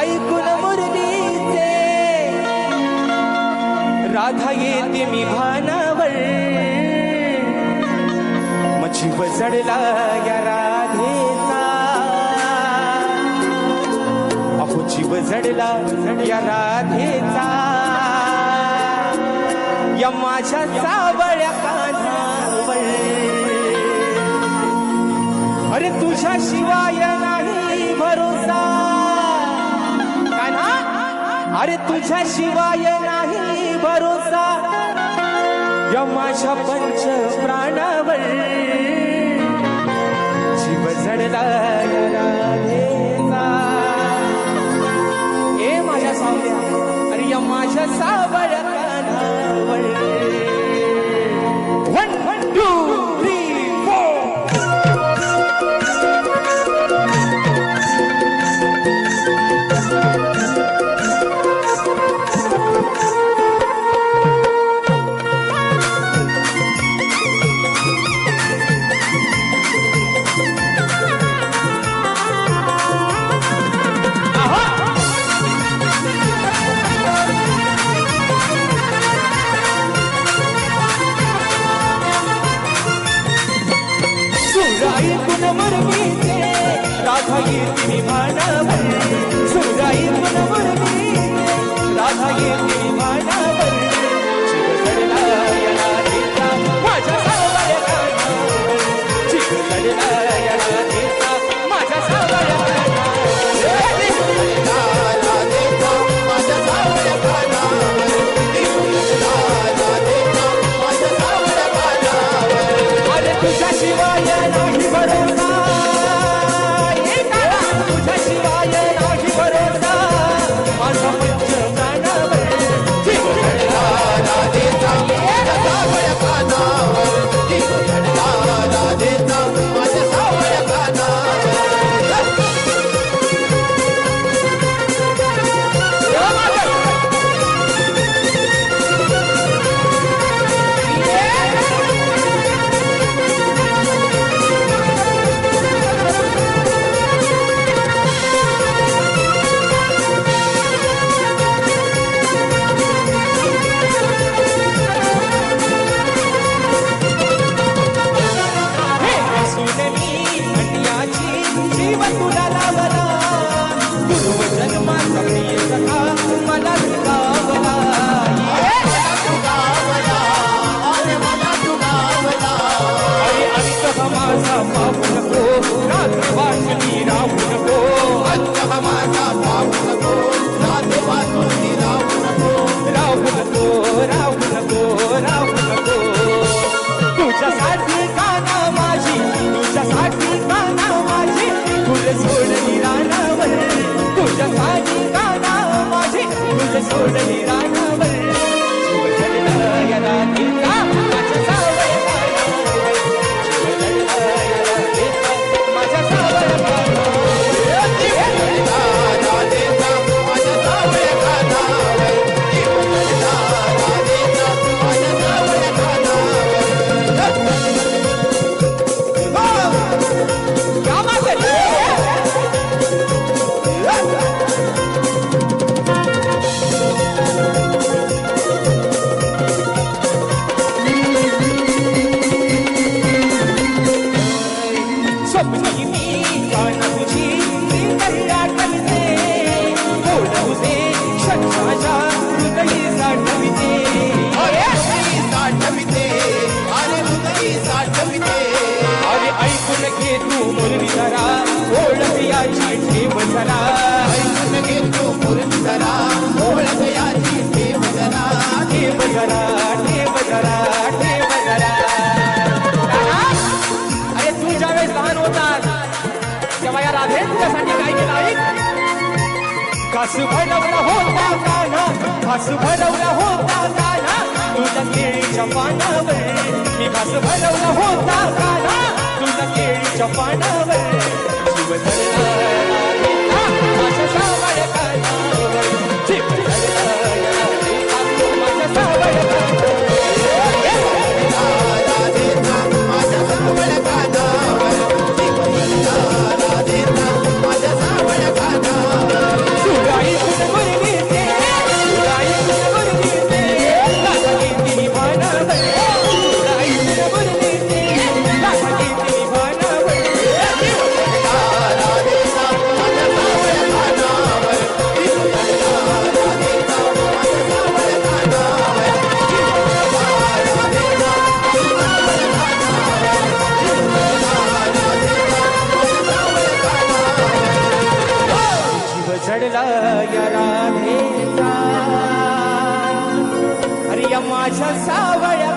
ऐकून मुरलीचे. राधा येते मी भानावर मच्छी बसडला या जीव जडला या राधेचा. या माझ्या सावळ्या कानावर. अरे तुझ्या शिवाय नाही भरोसा. काना अरे तुझ्या शिवाय नाही भरोसा. या माझ्या पंच प्राणावर. जीव जडला या राधे या राधा येते भानावर सुराई कुण मरमीचे राधा तुझ्यासाठी घे तू मुरली जरा. ओळख याची ठेव जरा. ऐकून घे तू मुरली जरा. ओळख याची ठेव जरा. ठेव जरा ठेव जरा ठेव जरा. अरे तू ज्यावेळेस लहान होतास तेव्हा या राधे तुझ्यासाठी काय केलं ऐक घास भरवला होता काना घास भरवला होता काना तुझ्या केळीच्या पानावर मी घास भरवला होता काना केळीच्या अरे या माझ्या सावळ्या